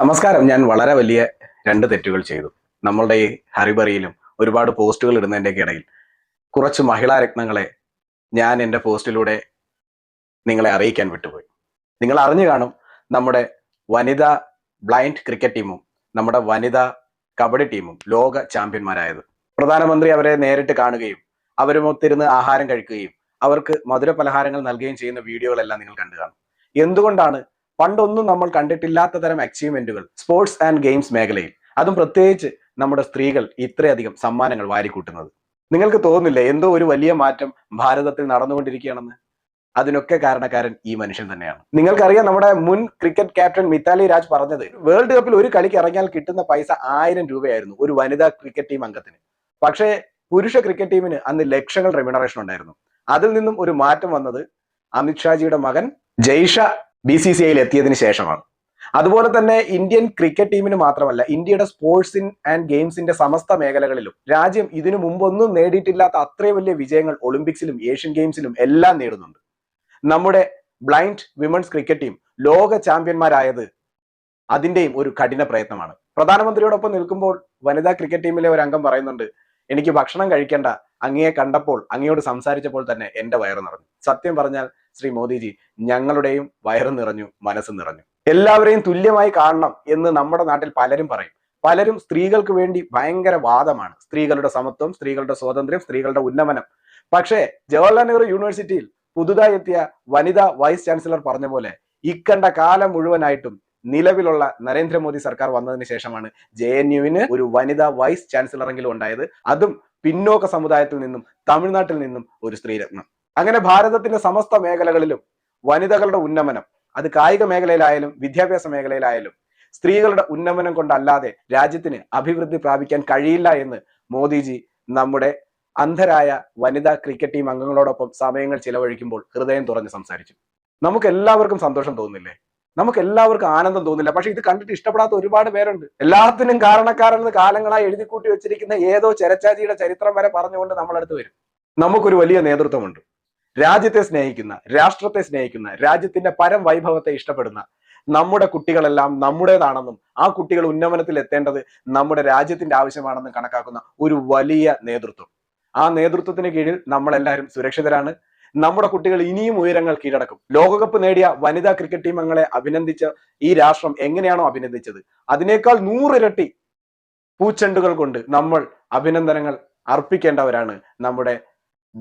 നമസ്കാരം. ഞാൻ വളരെ വലിയ രണ്ട് തെറ്റുകൾ ചെയ്തു. നമ്മളുടെ ഈ ഹറിബറിയിലും ഒരുപാട് പോസ്റ്റുകൾ ഇടുന്നതിന്റെയൊക്കെ ഇടയിൽ കുറച്ച് മഹിളാ രത്നങ്ങളെ ഞാൻ എന്റെ പോസ്റ്റിലൂടെ നിങ്ങളെ അറിയിക്കാൻ വിട്ടുപോയി. നിങ്ങൾ അറിഞ്ഞു കാണും നമ്മുടെ വനിതാ ബ്ലൈൻഡ് ക്രിക്കറ്റ് ടീമും നമ്മുടെ വനിതാ കബഡി ടീമും ലോക ചാമ്പ്യന്മാരായത്. പ്രധാനമന്ത്രി അവരെ നേരിട്ട് കാണുകയും അവരുമൊത്തിരുന്ന് ആഹാരം കഴിക്കുകയും അവർക്ക് മധുര പലഹാരങ്ങൾ നൽകുകയും ചെയ്യുന്ന വീഡിയോകളെല്ലാം നിങ്ങൾ കണ്ടു കാണും. എന്തുകൊണ്ടാണ് പണ്ടൊന്നും നമ്മൾ കണ്ടിട്ടില്ലാത്ത തരം അച്ചീവ്മെന്റുകൾ സ്പോർട്സ് ആൻഡ് ഗെയിംസ് മേഖലയിൽ. അതും പ്രത്യേകിച്ച് നമ്മുടെ സ്ത്രീകൾ ഇത്രയധികം സമ്മാനങ്ങൾ വാരിക്കൂട്ടുന്നത്. നിങ്ങൾക്ക് തോന്നുന്നില്ല എന്തോ ഒരു വലിയ മാറ്റം ഭാരതത്തിൽ നടന്നുകൊണ്ടിരിക്കുകയാണെന്ന്? അതിനൊക്കെ കാരണക്കാരൻ ഈ മനുഷ്യൻ തന്നെയാണ്. നിങ്ങൾക്കറിയാം നമ്മുടെ മുൻ ക്രിക്കറ്റ് ക്യാപ്റ്റൻ മിത്താലി രാജ് പറഞ്ഞത് വേൾഡ് കപ്പിൽ ഒരു കളിക്ക് ഇറങ്ങിയാൽ കിട്ടുന്ന പൈസ ആയിരം രൂപയായിരുന്നു ഒരു വനിതാ ക്രിക്കറ്റ് ടീം അംഗത്തിന്. പക്ഷേ പുരുഷ ക്രിക്കറ്റ് ടീമിന് അന്ന് ലക്ഷങ്ങൾ റെമ്യൂണറേഷൻ ഉണ്ടായിരുന്നു. അതിൽ നിന്നും ഒരു മാറ്റം വന്നത് അമിത്ഷാജിയുടെ മകൻ ജയ്ഷ ബി സി സി ഐയിൽ എത്തിയതിന് ശേഷമാണ്. അതുപോലെ തന്നെ ഇന്ത്യൻ ക്രിക്കറ്റ് ടീമിന് മാത്രമല്ല ഇന്ത്യയുടെ സ്പോർട്സിൻ ആൻഡ് ഗെയിംസിന്റെ സമസ്ത മേഖലകളിലും രാജ്യം ഇതിനു മുമ്പൊന്നും നേടിയിട്ടില്ലാത്ത അത്രയും വലിയ വിജയങ്ങൾ ഒളിമ്പിക്സിലും ഏഷ്യൻ ഗെയിംസിലും എല്ലാം നേടുന്നുണ്ട്. നമ്മുടെ ബ്ലൈൻഡ് വിമൻസ് ക്രിക്കറ്റ് ടീം ലോക ചാമ്പ്യന്മാരായത് അതിന്റെയും ഒരു കഠിന പ്രയത്നമാണ്. പ്രധാനമന്ത്രിയോടൊപ്പം നിൽക്കുമ്പോൾ വനിതാ ക്രിക്കറ്റ് ടീമിലെ ഒരു അംഗം പറയുന്നുണ്ട് എനിക്ക് ഭക്ഷണം കഴിക്കേണ്ട അങ്ങയെ കണ്ടപ്പോൾ അങ്ങയോട് സംസാരിച്ചപ്പോൾ തന്നെ എന്റെ വയറ് നിറഞ്ഞു. സത്യം പറഞ്ഞാൽ ശ്രീ മോദിജി ഞങ്ങളുടെയും വയറ് നിറഞ്ഞു മനസ്സ് നിറഞ്ഞു. എല്ലാവരെയും തുല്യമായി കാണണം എന്ന് നമ്മുടെ നാട്ടിൽ പലരും പറയും. പലരും സ്ത്രീകൾക്ക് വേണ്ടി ഭയങ്കര വാദമാണ്. സ്ത്രീകളുടെ സമത്വം സ്ത്രീകളുടെ സ്വാതന്ത്ര്യം സ്ത്രീകളുടെ ഉന്നമനം. പക്ഷേ ജവഹർലാൽ നെഹ്റു യൂണിവേഴ്സിറ്റിയിൽ പുതുതായി എത്തിയ വനിതാ വൈസ് ചാൻസലർ പറഞ്ഞ പോലെ ഇക്കണ്ട കാലം മുഴുവനായിട്ടും നിലവിലുള്ള നരേന്ദ്രമോദി സർക്കാർ വന്നതിന് ശേഷമാണ് ജെ എൻ യുവിന് ഒരു വനിതാ വൈസ് ചാൻസലറെങ്കിലും ഉണ്ടായത്. അതും പിന്നോക്ക സമുദായത്തിൽ നിന്നും തമിഴ്നാട്ടിൽ നിന്നും ഒരു സ്ത്രീരത്നം. അങ്ങനെ ഭാരതത്തിന്റെ സമസ്ത മേഖലകളിലും വനിതകളുടെ ഉന്നമനം അത് കായിക മേഖലയിലായാലും വിദ്യാഭ്യാസ മേഖലയിലായാലും സ്ത്രീകളുടെ ഉന്നമനം കൊണ്ടല്ലാതെ രാജ്യത്തിന് അഭിവൃദ്ധി പ്രാപിക്കാൻ കഴിയില്ല എന്ന് മോദിജി നമ്മുടെ അന്ധരായ വനിതാ ക്രിക്കറ്റ് ടീം അംഗങ്ങളോടൊപ്പം സമയങ്ങൾ ചിലവഴിക്കുമ്പോൾ ഹൃദയം തുറന്ന് സംസാരിച്ചു. നമുക്ക് എല്ലാവർക്കും സന്തോഷം തോന്നുന്നില്ലേ? നമുക്ക് എല്ലാവർക്കും ആനന്ദം തോന്നില്ല പക്ഷെ ഇത് കണ്ടിട്ട് ഇഷ്ടപ്പെടാത്ത ഒരുപാട് പേരുണ്ട്. എല്ലാത്തിനും കാരണക്കാരെന്ന് കാലങ്ങളായി എഴുതിക്കൂട്ടി വെച്ചിരിക്കുന്ന ഏതോ ചെരച്ചാജിയുടെ ചരിത്രം വരെ പറഞ്ഞുകൊണ്ട് നമ്മളടുത്ത് വരും. നമുക്കൊരു വലിയ നേതൃത്വമുണ്ട്. രാജ്യത്തെ സ്നേഹിക്കുന്ന രാഷ്ട്രത്തെ സ്നേഹിക്കുന്ന രാജ്യത്തിന്റെ പരം വൈഭവത്തെ ഇഷ്ടപ്പെടുന്ന നമ്മുടെ കുട്ടികളെല്ലാം നമ്മുടേതാണെന്നും ആ കുട്ടികൾ ഉന്നമനത്തിൽ എത്തേണ്ടത് നമ്മുടെ രാജ്യത്തിന്റെ ആവശ്യമാണെന്നും കണക്കാക്കുന്ന ഒരു വലിയ നേതൃത്വം. ആ നേതൃത്വത്തിന് കീഴിൽ നമ്മളെല്ലാവരും സുരക്ഷിതരാണ്. നമ്മുടെ കുട്ടികൾ ഇനിയും ഉയരങ്ങൾ കീഴടക്കും. ലോകകപ്പ് നേടിയ വനിതാ ക്രിക്കറ്റ് ടീം അംഗങ്ങളെ അഭിനന്ദിച്ച ഈ രാഷ്ട്രം എങ്ങനെയാണോ അഭിനന്ദിച്ചത്? അതിനേക്കാൾ നൂറിരട്ടി പൂച്ചെണ്ടുകൾ കൊണ്ട് നമ്മൾ അഭിനന്ദനങ്ങൾ അർപ്പിക്കേണ്ടവരാണ് നമ്മുടെ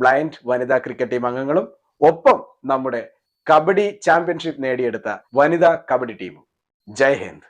ബ്ലൈൻഡ് വനിതാ ക്രിക്കറ്റ് ടീം അംഗങ്ങളും ഒപ്പം നമ്മുടെ കബഡി ചാമ്പ്യൻഷിപ്പ് നേടിയെടുത്ത വനിതാ കബഡി ടീമും. ജയ് ഹിന്ദ്.